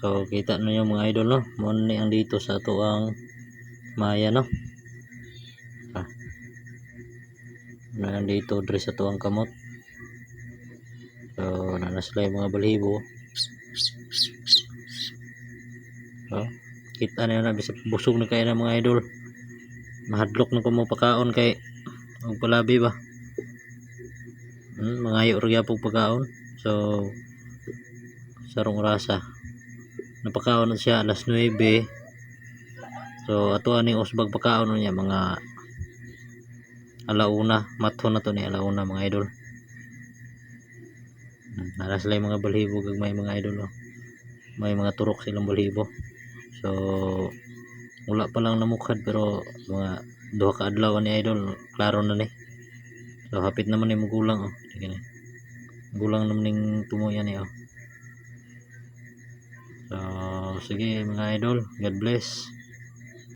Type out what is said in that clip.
So kita ninyo mga idol no. Mo ni ang dito sa ato ang maya no. Ah. Na dito dre sa tuang kamot. So nanas lang yung mga balhibo. So, kita na na bisag busog na kayo ng mga idol. Mahadlok na ko mo kay ang palabi ba. Hmm, mga ayo pagkaon. So, sarong rasa. Napakaon na siya alas 9. So, ato aning usbag pagkaon niya mga alauna. Matho na to ni alauna mga idol. Hmm, Naras lang yung mga balhibo kag may mga idol. Oh. May mga turok silang balhibo. So, wala pa lang namukhad pero mga duha ka adlaw ni idol klaro na ni. So, hapit naman ni mo gulang oh. Gulang naman ning tumuyan ni oh. So, sige mga idol. God bless.